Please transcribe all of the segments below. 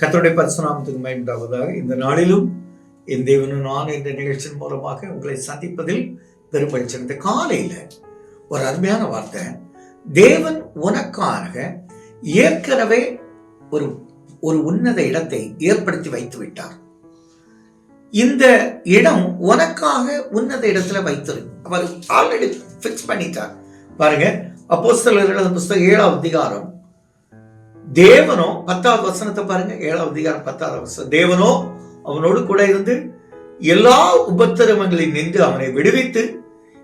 கத்தருடைய பரிசுநாமத்துக்கு மயமுண்டாவதாக இந்த நாளிலும் என் தேவனும் நான் என்ற நிகழ்ச்சியின் மூலமாக உங்களை சந்திப்பதில் பெருமகிழ்ச்சி இந்த காலையில் ஒரு அருமையான வார்த்தை. தேவன் உனக்காக ஏற்கனவே ஒரு ஒரு உன்னத இடத்தை ஏற்படுத்தி வைத்து விட்டார். இந்த இடம் உனக்காக உன்னத இடத்துல வைத்திரு அவர் ஆல்ரெடி ஃபிக்ஸ் பண்ணிட்டார். பாருங்க அப்போஸ்தலர்கள் புஸ்தகம் ஏழாம் அதிகாரம் தேவனோ பத்தாவது வசனத்தை பாருங்க ஏழாவது அதிகாரம் பத்தாவது வசனம். தேவனோ அவனோடு கூட இருந்து எல்லா உபத்திரவங்களில் நின்று அவனை விடுவித்து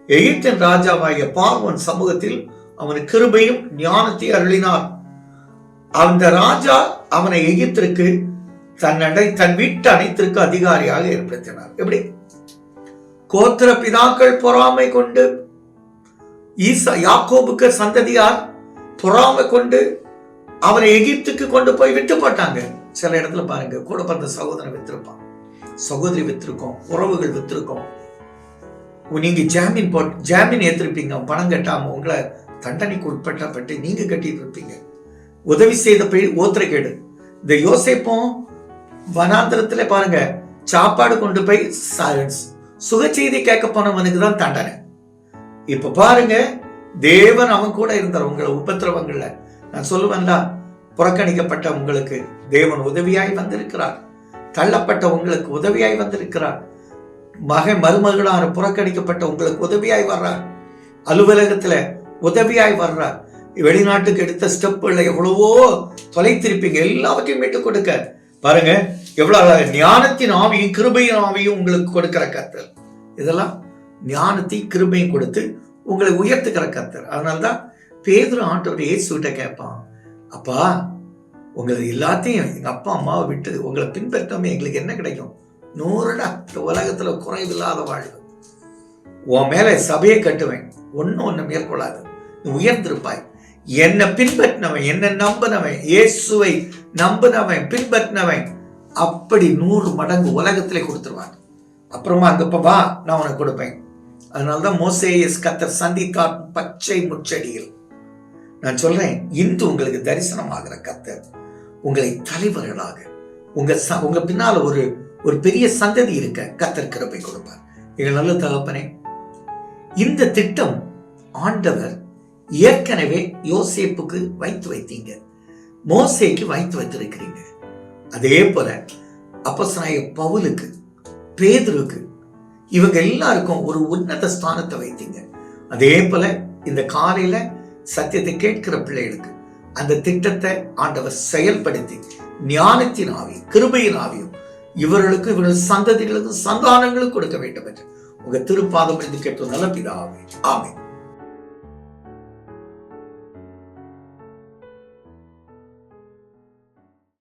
எகிப்தின் ராஜாவாகிய பார்வன் சமூகத்தில் அவனுக்கு கிருபையும் ஞானத்தை அருளினார். அந்த ராஜா அவனை எகிப்திற்கு தன் அடை தன் வீட்டு அனைத்திற்கு அதிகாரியாக ஏற்படுத்தினார். எப்படி? கோத்திர பிதாக்கள் பொறாமை கொண்டு ஈசா யாக்கோபுக்கு சந்ததியார் பொறாமை கொண்டு அவரை எகிப்துக்கு கொண்டு போய் விட்டு போட்டாங்க. சில இடத்துல பாருங்க கூட பிறந்த சகோதரன் வித்திருப்பான். சகோதரி வித்திருக்கோம் உறவுகள் வித்திருக்கோம். நீங்க ஜாமீன் போட் ஜாமீன் ஏத்திருப்பீங்க பணம் கட்டாம உங்களை தண்டனைக்கு உட்பட்டப்பட்டு நீங்க கட்டிட்டு இருப்பீங்க உதவி செய்த போய் ஓத்திரக்கேடு இந்த யோசிப்போம் வனாந்திரத்துல பாருங்க சாப்பாடு கொண்டு போய் சுக செய்தி கேட்க போனவனுக்கு தான் தண்டனை. இப்ப பாருங்க தேவன் அவன் கூட இருந்தார் உங்களை உபத்திரவங்கள்ல. நான் சொல்லுவேன்டா புறக்கணிக்கப்பட்ட உங்களுக்கு தேவன் உதவியாய் வந்திருக்கிறார். தள்ளப்பட்ட உங்களுக்கு உதவியாய் வந்திருக்கிறார். மகை மருமகளான புறக்கணிக்கப்பட்ட உங்களுக்கு உதவியாய் வர்றார். அலுவலகத்துல உதவியாய் வர்றார். வெளிநாட்டுக்கு எடுத்த ஸ்டெப்புகளை எவ்வளவோ தொலைத்திருப்பீங்க. எல்லாவற்றையும் மீட்டு கொடுக்க. பாருங்க எவ்வளவு ஞானத்தின் ஆவியும் கிருபையின் ஆவியும் உங்களுக்கு கொடுக்கிற கத்தர் இதெல்லாம் ஞானத்தையும் கிருபையும் கொடுத்து உங்களை உயர்த்துக்கிற கத்தர் அதனால்தான் பேதுரு ஆண்டவர் இயேசுகிட்ட கேட்பான். அப்பா உங்களை எல்லாத்தையும் எங்கள் அப்பா அம்மாவை விட்டு உங்களை பின்பற்றாம எங்களுக்கு என்ன கிடைக்கும்? நூறுடா இந்த உலகத்தில் குறைவில்லாத வாழ்வு. உன் மேலே சபையை கட்டுவேன். ஒன்றும் ஒன்று மேற்கொள்ளாது. நீ உயர்ந்திருப்பாய். என்னை பின்பற்றினவன் என்ன நம்பினவன் இயேசுவை நம்பினவன் பின்பற்றினவன் அப்படி நூறு மடங்கு உலகத்திலே கொடுத்துருவான். அப்புறமா அந்த வா நான் உனக்கு கொடுப்பேன். அதனால்தான் மோசேயஸ் கத்தர் சந்தித்தார் பச்சை முச்சடியில். நான் சொல்றேன் இன்று உங்களுக்கு தரிசனமாகிற கத்தர் உங்களை தலைவர்களாக உங்க உங்க பின்னால ஒரு ஒரு பெரிய சந்ததி இருக்க கத்தர் கிருப்பை கொடுப்பார். எங்கள் நல்ல தகப்பனே இந்த திட்டம் ஆண்டவர் ஏற்கனவே யோசேப்புக்கு வைத்து வைத்தீங்க. மோசேக்கு வைத்து வைத்திருக்கிறீங்க. அதே போல அப்பசனாய பவுலுக்கு பேதருக்கு இவங்க எல்லாருக்கும் ஒரு உன்னத ஸ்தானத்தை வைத்தீங்க. அதே போல இந்த காலையில சத்தியத்தை கேட்கிற பிள்ளைகளுக்கு அந்த திட்டத்தை ஆண்டவர் செயல்படுத்தி ஞானத்தின் ஆவி கிருபையின் ஆவியும் இவர்களுக்கு இவர்கள் சந்ததிகளுக்கு சந்தானங்களும் கொடுக்க வேண்டும் என்று உங்க திருப்பாதம் என்று கேட்டு நல்ல பிதாவே. ஆமே